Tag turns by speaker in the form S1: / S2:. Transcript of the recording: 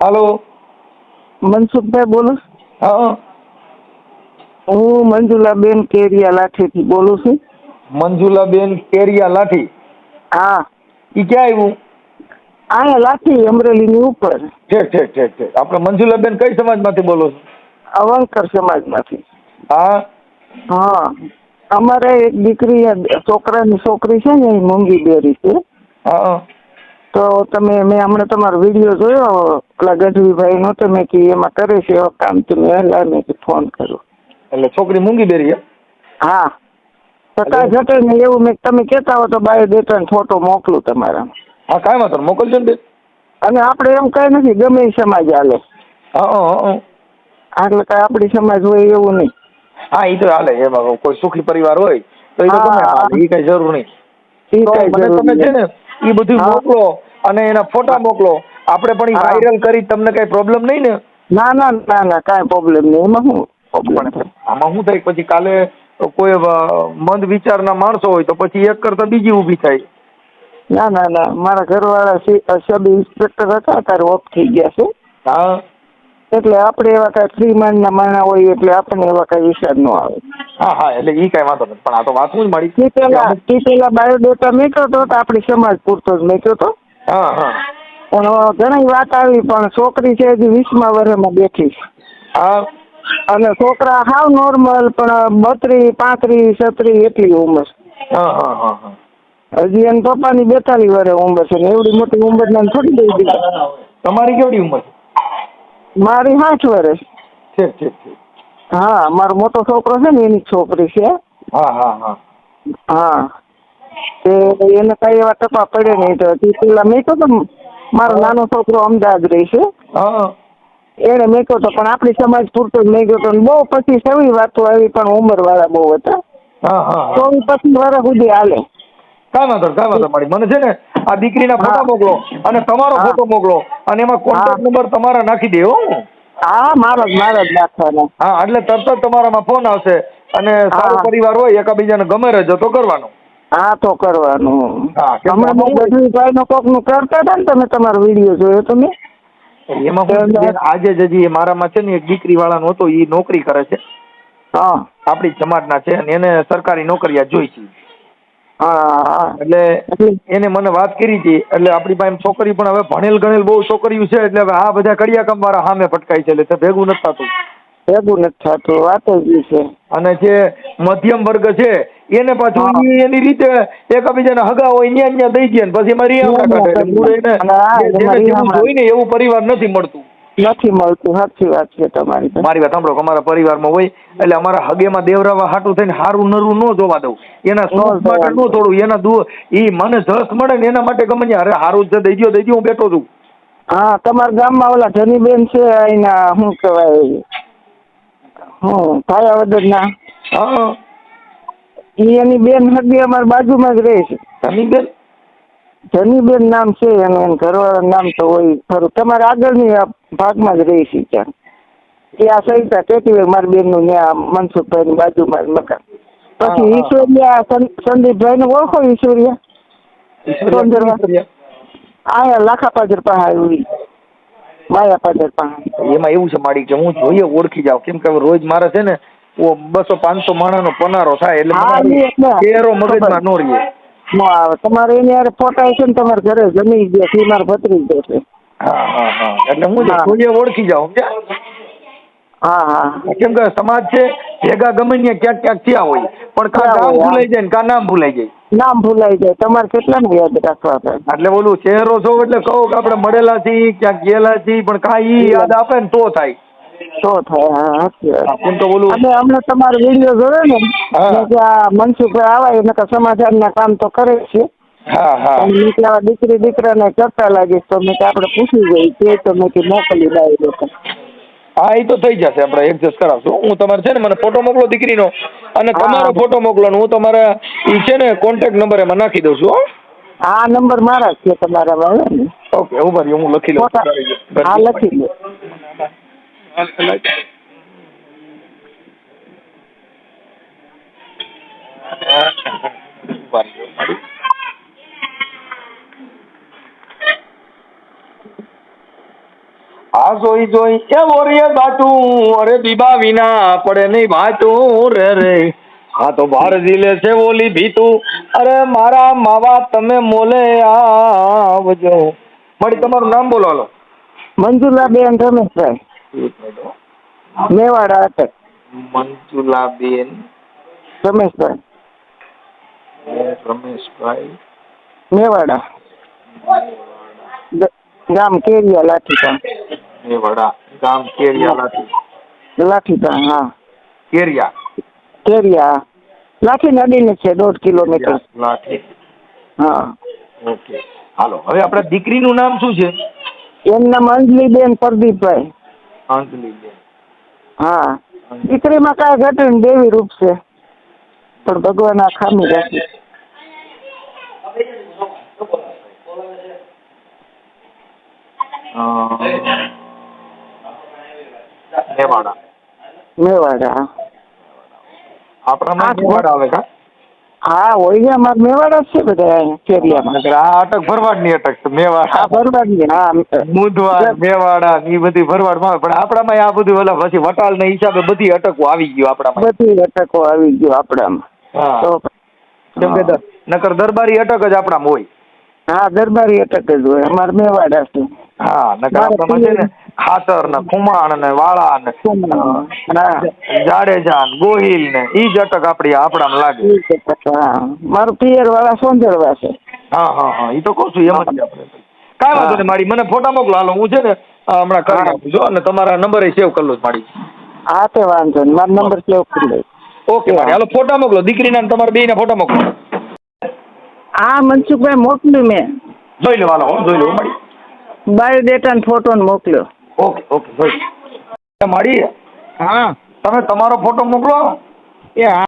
S1: હાલો.
S2: મનસુખભાઈ બોલો.
S1: હા.
S2: હું મંજુલાબેન કેરિયા લાઠીથી બોલું છું.
S1: મંજુલાબેન કેરિયા લાઠી?
S2: હા.
S1: ઈ ક્યાં આવ્યું?
S2: અહીંયા લાઠી અમરેલીની ઉપર.
S1: ઠેક ઠેક ઠેક ઠેક આપણે મંજુલાબેન કઈ સમાજમાંથી બોલો છો?
S2: અવંકર સમાજમાંથી.
S1: હા.
S2: હા. અમારે એક દીકરી છોકરાની છોકરી છે ને એ મૂંગી બેરી છે.
S1: હા.
S2: તો તમે મેં હમણાં તમારો વીડિયો જોયો પેલા ગઢવીભાઈ નો તો મેં કીધું એમાં કરે છે એવા કામ તો મેં એટલે મેં કીધું ફોન કર્યો
S1: એટલે છોકરી મૂંગી બેરી હે?
S2: તો કાંઈ ઘટે નહીં એવું મેં તમે કહેતા હો તો બાયોડેટા ફોટો મોકલું તમારા
S1: હા કાંઈ વાંધો મોકલજો ને
S2: અને આપણે એમ કઈ નથી ગમે એ સમાજ હાલે. એટલે કાંઈ આપણી સમાજ હોય એવું નહીં.
S1: હા એ તો હાલે એમાં કોઈ સુખી પરિવાર હોય તો એ તો ગમે એ કઈ જરૂર નહીં. મને તમે છે ને એ બધું મોકલો અને એના ફોટા મોકલો. આપણે પણ. વાયરલ કરી તમને કઈ પ્રોબ્લેમ નહીં ને?
S2: ના ના ના ના કાંઈ પ્રોબ્લેમ નહીં. એમાં શું
S1: પણ આમાં શું થાય? પછી કાલે કોઈ અ, મંદ વિચારના માણસો હોય તો પછી એક કરતા બીજી ઊભી થાય.
S2: ના ના ના. મારા ઘરવાળા સી- સબ ઇન્સ્પેક્ટર હતા ત્યારે ઓફ થઈ ગયા છે.
S1: હા.
S2: એટલે આપણે એવા કાંઈ ફ્રી માઇન્ડના માણા હોય એટલે આપણને એવા કાંઈ વિચાર ન આવે.
S1: હા હા એટલે ઈ કઈ વાંધો નથી. પણ આ તો વાંચવું જ મળી
S2: તે પેલા તે પેલા બાયોડેટા મેક્યો તો આપણી સમાજ પૂરતો જ મેક્યો તો.
S1: હા હા.
S2: પણ ઘણી વાત આવી પણ છોકરી છે હજી વીસમા વર્ષમાં બેઠી
S1: હા.
S2: અને છોકરા હાવ નોર્મલ પણ બત્રીસ પાંત્રીસ છત્રીસ એટલી ઉંમર.
S1: હા હા હા હા.
S2: હજી એના પપ્પાની બેતાલીસ વર્ષ ઉંમર છે ને એવડી મોટી ઉંમરના થોડી દઈ દીધી.
S1: તમારી કેવડી ઉંમર
S2: મારી સાઠ વર્ષ.
S1: ઠીક ઠીક ઠીક.
S2: હા મારો મોટો છોકરો છે ને એની છોકરી છે.
S1: હા હા હા.
S2: હા. તે એને કઈ એવા ટપા પડે નહીં તો પેલા મેં તો મારો નાનો છોકરો અમદાવાદ રહે છે એને મેં કહ્યું તો પણ આપણી સમાજ પૂરતો જ મેં ગયો તો બહુ પછી સવી વાતો આવી પણ ઉંમર વાળા બહુ હતા. ચોવીસ પચીસ વર્ષ સુધી હાલે.
S1: કાંઈ વાંધો કાંઈ વાંધો મારી મને છે ને આ દીકરીના ફોટા મોકલો અને તમારો ફોટો મોકલો અને એમાં કોન્ટેક્ટ નંબર તમારા નાખી દેવો હા.
S2: મારો મારો જ નાખવાનો.
S1: હા એટલે તરત જ તમારામાં ફોન આવશે અને સારો પરિવાર હોય એકાબીજાને ગમે રહેજો તો કરવાનું.
S2: હા તો કરવાનું. હમણાં ગઢવીભાઈ નો કોકનું કરતા હતા ને તમે તમારો વીડિયો જોયો તો મેં.
S1: એમાં આજે જ હજી મારામાં છે ને એક દીકરી વાળાનો હતો એ નોકરી કરે છે.
S2: હા.
S1: આપણી જ છે અને એને સરકારી નોકરીયા જોઈ છે
S2: હા હા.
S1: એટલે એને મને વાત કરી હતી. એટલે આપણી પાસે છોકરી પણ હવે ભણેલ ગણેલ બહુ છોકરીઓ છે એટલે હવે આ બધા કડિયાકામ વાળા સામે ફટકાય છે એટલે ભેગું નથી થતું.
S2: ભેગું નથી થતું વાત જ છે.
S1: અને જે મધ્યમ વર્ગ છે એને પાછું એની રીતે એકબીજાને હગા હોય ન્યા ન્યા દઈ દે ને પછી એમાં રિયામણા કાઢે. જોઈને એવું પરિવાર નથી મળતું.
S2: નથી મળતું સાચી વાત છે તમારી
S1: મારી વાત સાંભળો અમારા પરિવારમાં હોય એટલે અમારા હગેમાં દેવરાવા હાટું થઈને હારું નરું ન જોવા દઉં. એના સુખ માટે ન થોડું એના દુ એ મને જસ મળે ને એના માટે ગમે અરે હારું જ દઈ ગયો દઈ દ્યો હું બેઠો છું.
S2: હા તમારા ગામમાં ઓલા ધનીબેન છે અહીંના શું કહેવાય હું ભાયાવદરના
S1: હા.
S2: એની બેન હગી અમારી બાજુમાં જ રહે છે.
S1: તમે બેન
S2: ધનીબેન નામ છે એનું એમ ઘરવાળા નામ તો હોય ખરું. તમારે આગળની આ ભાગમાં જ રહે છે ત્યાં. એ આ સહિતા કહેતી હોય મારી બેનનું ત્યાં મનસુખભાઈની બાજુમાં મકાન. પછી ઈશ્વરિયા સંદીપભાઈ ને ઓળખો ઈશ્વરિયા. આયા લાખા પાદર પાસે આવી માયા પાદર પાસે.
S1: એમાં એવું છે માડી કે હું જોઈએ ઓળખી જાઉં. કેમ કે રોજ મારે છે ને બસો પાંચસો માણસનો પનારો થાય એટલે ચહેરો મગજમાં નો. રહીએ
S2: નો તમારે એની યાર ફોટા છે ને તમારે ઘરે જમી ગયા છે ભતરી ભત્રી જશે
S1: હા હા હા. એટલે હું છે ઓળખી જાઉં સમજ્યા?
S2: હા હા.
S1: કેમ કે સમાજ છે ભેગા ગમે ને ક્યાંક ક્યાંક થયા હોય. પણ કા
S2: નામ
S1: ભૂલાઈ જાય ને કા નામ ભૂલાઈ જાય?
S2: નામ ભૂલાઈ જાય. તમારે કેટલાને યાદ રાખવા પડે?
S1: એટલે બોલું ચહેરો છો એટલે કહું કે આપણે મળેલા છીએ ક્યાંક ગયેલા છીએ પણ કાંઈ ઈ યાદ આપે ને તો થાય.
S2: તો થાય? હું
S1: હા, તો બોલું?
S2: અને અમને તમારો વીડિયો જોયો ને કે આ મનસુખભાઈ આવા એને સમાધાનના કામ તો કરે છે.
S1: દીકરી દીકરા
S2: ને ચર્ચા કે દીકરી દીકરાને કરતા લાગીશ તો મેં કે આપણે પૂછી જઈ તે તો મેં કે મોકલી લાવી લોકો.
S1: હા એ તો થઈ જશે આપણે એડજસ્ટ કરાવશું. હું તમારે છે ને મને ફોટો મોકલો દીકરીનો અને તમારો ફોટો મોકલો ને હું તમારા એ છે ને કોન્ટેક્ટ નંબર એમાં નાખી દઉં છું હો.
S2: આ નંબર મારા છે તમારા
S1: ઓકે ઊભા રહ્યો હું લખી લઉં.
S2: હા લખી લો
S1: ઊભા રહ્યો મારી. આ જોઈ જોઈ એ વોરીએ બાટું, અરે બીબા વિના પડે નહીં બાટું, રે રે. હા તો બાર જીલે છે ઓલી ભીતું. અરે મારા માવા તમે મોલે આવજો. મળી તમારું નામ બોલો હાલો
S2: મંજુલાબેન રમેશભાઈ
S1: એક મિનિટ હો.
S2: મેવાડા અટક
S1: મંજુલાબેન.
S2: રમેશભાઈ.
S1: રમેશભાઈ.
S2: મેવાડા. ગામ કેરિયા લાઠીતા
S1: મેવાડા. ગામ કેરિયા લાઠી
S2: લાઠીતા હા.
S1: કેરિયા.
S2: કેરિયા. લાઠી નદીને છે દોઢ કિલોમીટર.
S1: લાઠી.
S2: હા.
S1: ઓકે. હાલો હવે આપણા દીકરીનું નામ શું છે?
S2: એમનું નામ અંજલીબેન પ્રદીપભાઈ. હા. દીકરીમાં કાંઈ ઘટે ને દેવી રૂપ છે. પણ ભગવાન આ ખામી રાખી
S1: અ, મેવાડા.
S2: મેવાડા.
S1: મેવાડા આવે કા?
S2: હા હોય ને અમારે મેવાડા જ છે બધા અહીંયા કેરિયામાં.
S1: આ અટક ભરવાડની અટક છે
S2: હા
S1: ભરવાડ
S2: ભરવાડની હા
S1: બુધવાર મેવાડા ને ઈ બધી ભરવાડમાં પણ આપણામાં આ બધું ઓલા પછી વટાલ ને હિસાબે બધી અટકો આવી ગયું આપણામાં.
S2: બધી અટકો આવી ગયું આપણામાં.
S1: હા.
S2: તો
S1: કેમ કે નકર દરબારી અટક જ આપણામાં હોય.
S2: હા દરબારી અટક જ હોય. અમારે મેવાડા છે.
S1: હા નકર આપણે છે ને ખાતર ને ખુમાણ ને વાળા ને જાડેજા ને ગોહિલ ને ઈ જ અટક આપડી આપડા લાગે.
S2: મારું પિયર વાળા સોંજરવા છે.
S1: હા હા હા ઈ તો કહું છું એમ જ આપણે. કાંઈ વાંધો નહીં મારી મને ફોટા મોકલો. હાલો હું છે ને હમણાં કરી નાખું છું અને તમારા નંબર સેવ કરી લઉં મારી.
S2: હા તે વાંધો નહીં. મારો નંબર સેવ કરી લઉં
S1: ઓકે મારી હાલો ફોટા મોકલો. દીકરીના ને તમારા બેયના ફોટા મોકલો.
S2: હા મનસુખભાઈ મોકલ્યું મેં.
S1: જોઈ લો હાલો જોઈ લો મળી
S2: બાયોડેટા ને ફોટો મોકલ્યો.
S1: ઓકે ઓકે જોઈ લો.
S2: હા.
S1: તમે તમારો ફોટો મોકલો.
S2: એ હા.